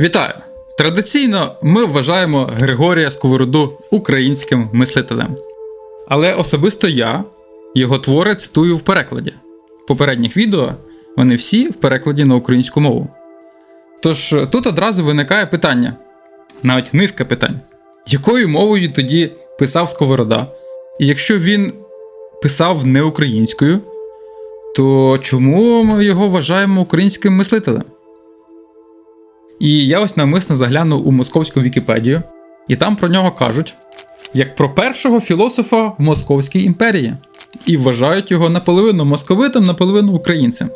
Вітаю! Традиційно ми вважаємо Григорія Сковороду українським мислителем. Але особисто я його твори цитую в перекладі. В попередніх відео вони всі в перекладі на українську мову. Тож тут одразу виникає питання, навіть низка питань, якою мовою тоді писав Сковорода? І якщо він писав не українською, то чому ми його вважаємо українським мислителем? І я ось навмисно заглянув у московську Вікіпедію, і там про нього кажуть як про першого філософа в Московській імперії, і вважають його наполовину московитом, наполовину українцем.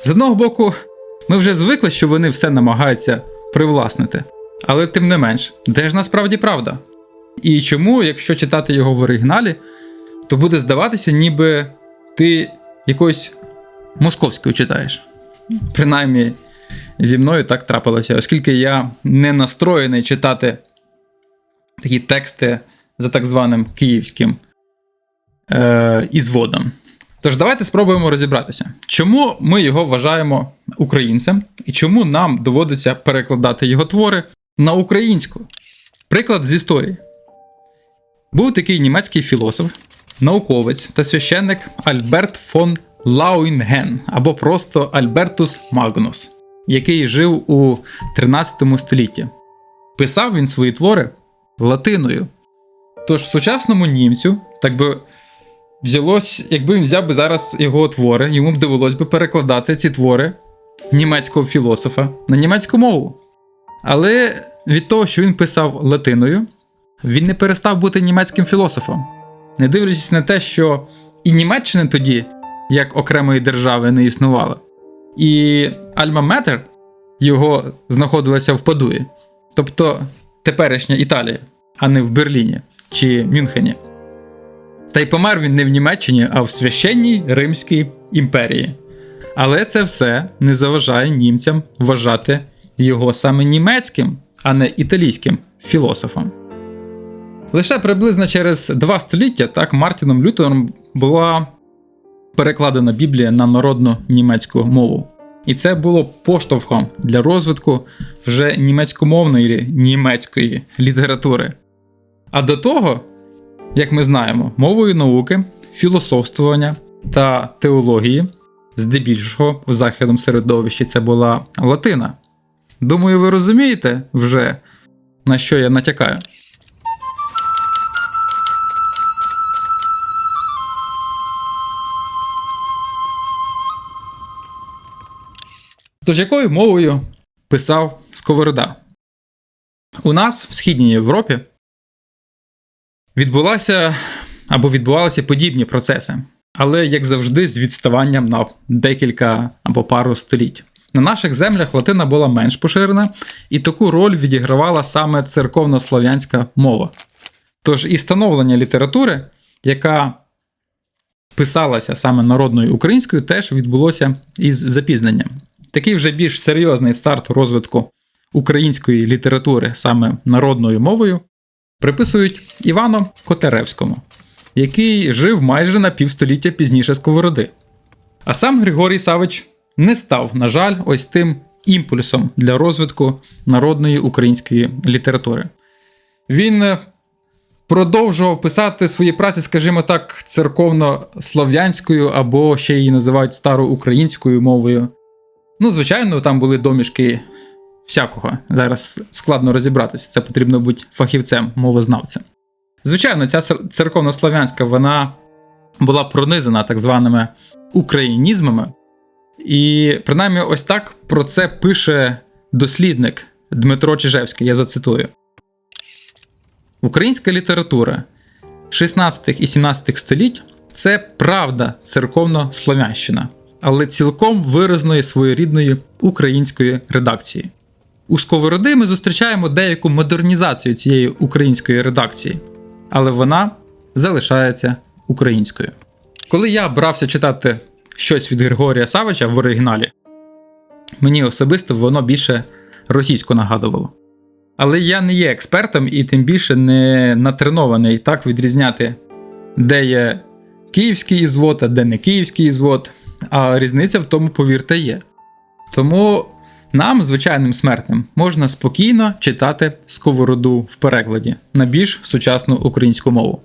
З одного боку, ми вже звикли, що вони все намагаються привласнити, але тим не менш, де ж насправді правда? І чому, якщо читати його в оригіналі, то буде здаватися, ніби ти якоюсь московською читаєш. Принаймні, зі мною так трапилося, оскільки я не настроєний читати такі тексти за так званим київським е, ізводом. Тож давайте спробуємо розібратися, чому ми його вважаємо українцем і чому нам доводиться перекладати його твори на українську. Приклад з історії. Був такий німецький філософ, науковець та священник Альберт фон Лауінген або просто Альбертус Магнус, який жив у 13 столітті. Писав він свої твори латиною. Тож сучасному німцю, так би взялось, якби він взяв би зараз його твори, йому б довелось би перекладати ці твори німецького філософа на німецьку мову. Але від того, що він писав латиною, він не перестав бути німецьким філософом, не дивлячись на те, що і Німеччини тоді, як окремої держави, не існувало, і Альма Метер його знаходилася в Падуї, тобто теперішня Італія, а не в Берліні чи Мюнхені. Та й помер він не в Німеччині, а в священній Римській імперії. Але це все не заважає німцям вважати його саме німецьким, а не італійським філософом. Лише приблизно через два століття так Мартіном Лютером була перекладена Біблія на народну німецьку мову. І це було поштовхом для розвитку вже німецькомовної німецької літератури. А до того, як ми знаємо, мовою науки, філософствування та теології, здебільшого в західному середовищі це була латина. Думаю, ви розумієте вже, на що я натякаю. Тож якою мовою писав Сковорода? У нас в Східній Європі відбулася або відбувалися подібні процеси, але, як завжди, з відставанням на декілька або пару століть. На наших землях латина була менш поширена, і таку роль відігравала саме церковнослов'янська мова. Тож і становлення літератури, яка писалася саме народною українською, теж відбулося із запізненням. Такий вже більш серйозний старт розвитку української літератури саме народною мовою приписують Івану Котеревському, який жив майже на півстоліття пізніше Сковороди. А сам Григорій Савич не став, на жаль, ось тим імпульсом для розвитку народної української літератури. Він продовжував писати свої праці, скажімо так, церковно-слов'янською або ще її називають староукраїнською мовою. Ну, звичайно, там були домішки всякого. Зараз складно розібратися, це потрібно бути фахівцем, мовознавцем. Звичайно, ця церковнослов'янська вона була пронизана так званими українізмами. І принаймні ось так про це пише дослідник Дмитро Чижевський, я зацитую. Українська література 16 і 17 століть це правда церковно-слов'янщина, але цілком виразної своєрідної української редакції. У Сковороди ми зустрічаємо деяку модернізацію цієї української редакції, але вона залишається українською. Коли я брався читати щось від Григорія Савича в оригіналі, мені особисто воно більше російську нагадувало. Але я не є експертом і тим більше не натренований так відрізняти, де є київський ізвод, а де не київський ізвод. А різниця в тому, повірте, є. Тому Нам, звичайним смертним, можна спокійно читати сковороду в перекладі на більш сучасну українську мову.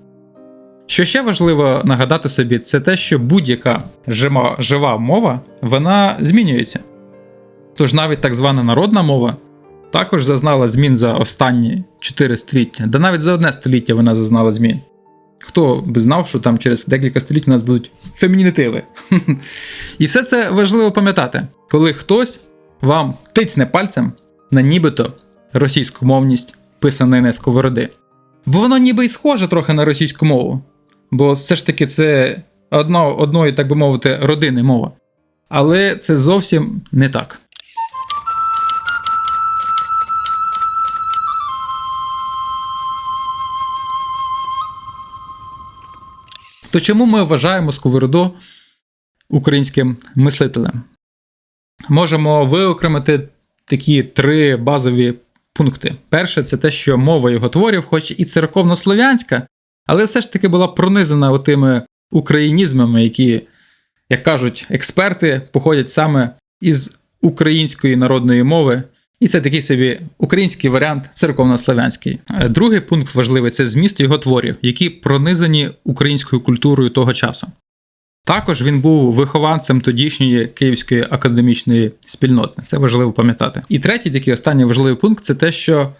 Що ще важливо нагадати собі, це те, що будь-яка жива, жива мова вона змінюється. Тож навіть так звана народна мова також зазнала змін за останні 4 століття, да навіть за одне століття вона зазнала змін. Хто би знав, що там через декілька століть у нас будуть фемінітиви. І все це важливо пам'ятати, коли хтось вам тицне пальцем на нібито російськомовність писанини сковороди. Бо воно ніби й схоже трохи на російську мову. Бо все ж таки це одно, одної, так би мовити, родини мова. Але це зовсім не так. То чому ми вважаємо сковороду українським мислителем? Можемо виокремити такі три базові пункти. Перше, це те, що мова його творів, хоч і церковнослов'янська, але все ж таки була пронизана отими українізмами, які, як кажуть експерти, походять саме із української народної мови. І це такий собі український варіант церковнослов'янський. Е, Другий пункт важливий це зміст його творів, які пронизані українською культурою того часу. Також він був вихованцем тодішньої Київської академічної спільноти. Це важливо пам'ятати. І третій такий останній важливий пункт це те, що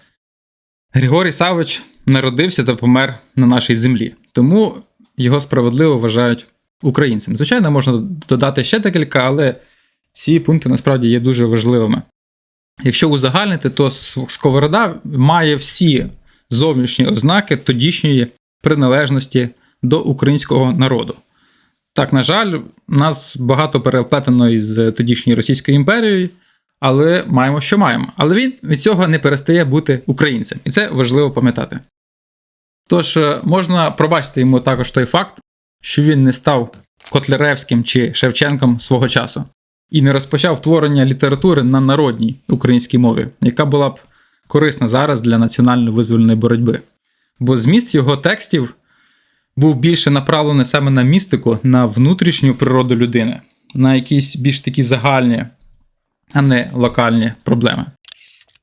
Григорій Савич народився та помер на нашій землі, тому його справедливо вважають українцем. Звичайно, можна додати ще декілька, але ці пункти насправді є дуже важливими. Якщо узагальнити, то Сковорода має всі зовнішні ознаки тодішньої приналежності до українського народу. Так, на жаль, нас багато переплетено із тодішньою Російською імперією, але маємо, що маємо. Але він від цього не перестає бути українцем, і це важливо пам'ятати. Тож, можна пробачити йому також той факт, що він не став Котляревським чи Шевченком свого часу і не розпочав творення літератури на народній українській мові, яка була б корисна зараз для національно-визвольної боротьби. Бо зміст його текстів був більше направлений саме на містику, на внутрішню природу людини, на якісь більш такі загальні, а не локальні проблеми.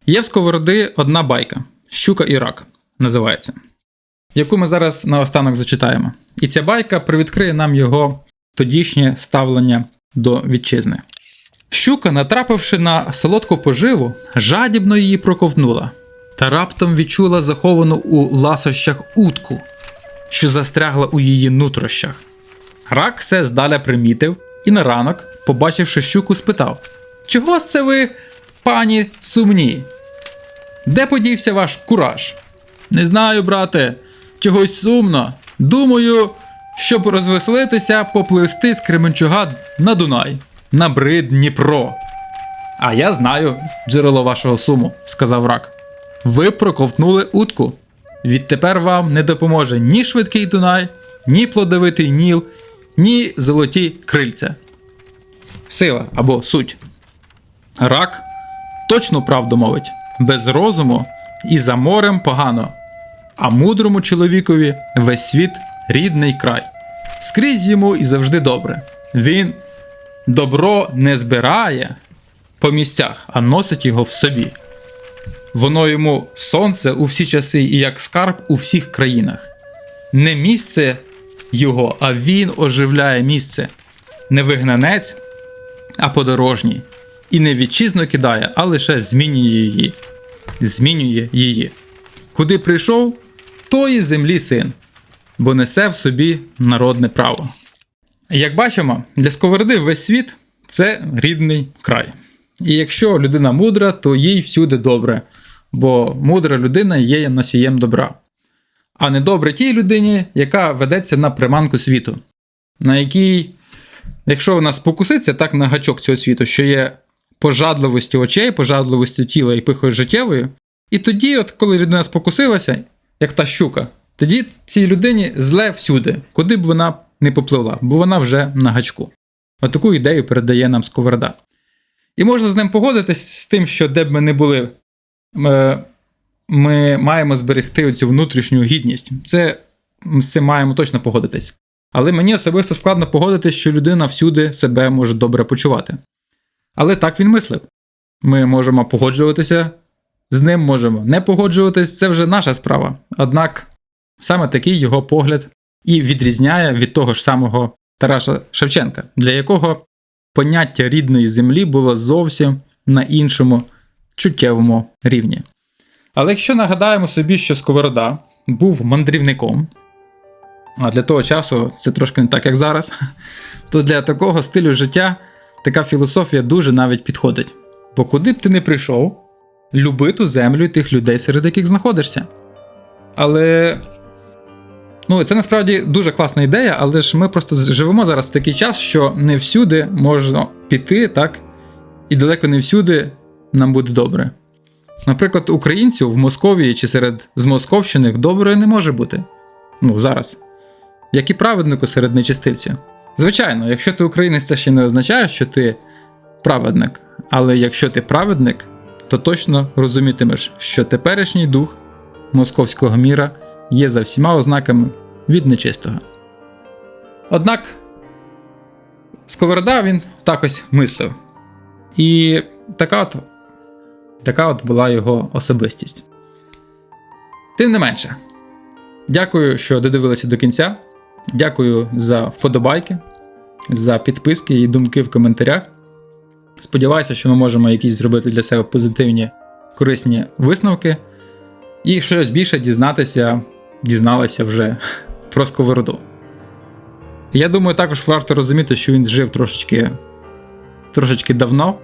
Є в сковороди одна байка Щука і рак називається, яку ми зараз наостанок зачитаємо. І ця байка привідкриє нам його тодішнє ставлення до вітчизни. Щука, натрапивши на солодку поживу, жадібно її проковтнула та раптом відчула заховану у ласощах утку, що застрягла у її нутрощах. Рак все здаля примітив і на ранок, побачивши щуку, спитав: Чого це ви, пані, сумні? Де подівся ваш кураж? Не знаю, брате, чогось сумно. Думаю, щоб розвеселитися, попливсти з Кременчуга на Дунай, на брид Дніпро. А я знаю джерело вашого суму, сказав рак. Ви проковтнули утку. Відтепер вам не допоможе ні швидкий Дунай, ні плодовитий Ніл, ні золоті крильця. Сила або суть. Рак точно правду мовить, без розуму і за морем погано, а мудрому чоловікові весь світ рідний край. Скрізь йому і завжди добре. Він добро не збирає по місцях, а носить його в собі. Воно йому сонце у всі часи і як скарб у всіх країнах. Не місце його, а він оживляє місце, не вигнанець, а подорожній. І не вітчизну кидає, а лише змінює її. Змінює її. Куди прийшов, тої землі син, бо несе в собі народне право. Як бачимо, для сковороди весь світ це рідний край. І якщо людина мудра, то їй всюди добре, бо мудра людина є носієм добра. А не добре тій людині, яка ведеться на приманку світу, на якій, якщо вона спокуситься так на гачок цього світу, що є пожадливістю очей, пожадливістю тіла і пихою життєвою, і тоді, от коли людина спокусилася, як та щука, тоді цій людині зле всюди, куди б вона не попливла, бо вона вже на гачку. Отаку ідею передає нам Сковорода. І можна з ним погодитись з тим, що де б ми не були, ми маємо зберегти цю внутрішню гідність. Це з цим маємо точно погодитись. Але мені особисто складно погодитись, що людина всюди себе може добре почувати. Але так він мислив. Ми можемо погоджуватися з ним, можемо не погоджуватись, це вже наша справа. Однак саме такий його погляд і відрізняє від того ж самого Тараса Шевченка, для якого поняття рідної землі було зовсім на іншому чуттєвому рівні. Але якщо нагадаємо собі, що Сковорода був мандрівником, а для того часу це трошки не так, як зараз, то для такого стилю життя така філософія дуже навіть підходить. Бо куди б ти не прийшов, люби ту землю і тих людей, серед яких знаходишся. Але ну, це насправді дуже класна ідея, але ж ми просто живемо зараз в такий час, що не всюди можна піти, так, і далеко не всюди нам буде добре. Наприклад, українців в Московії чи серед змосковщених добре не може бути. Ну, зараз. Як і праведнику серед нечистивців. Звичайно, якщо ти українець, це ще не означає, що ти праведник. Але якщо ти праведник, то точно розумітимеш, що теперішній дух московського міра є за всіма ознаками від нечистого. Однак Сковорода він так мислив. І така от, така от була його особистість. Тим не менше, дякую, що додивилися до кінця. Дякую за вподобайки, за підписки і думки в коментарях. Сподіваюся, що ми можемо якісь зробити для себе позитивні, корисні висновки. І щось більше дізнатися, дізналися вже про сковороду. Я думаю, також варто розуміти, що він жив трошечки, трошечки давно,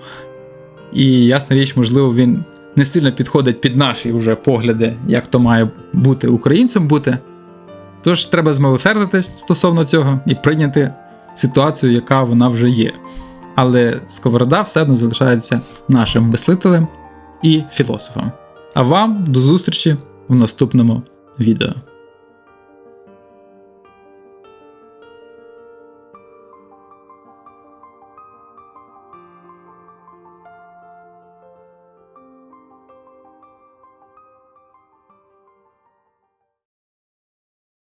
і ясна річ, можливо, він не сильно підходить під наші вже погляди, як то має бути українцем бути. Тож треба змилосердитись стосовно цього і прийняти ситуацію, яка вона вже є. Але Сковорода все одно залишається нашим мислителем і філософом. А вам до зустрічі в наступному відео.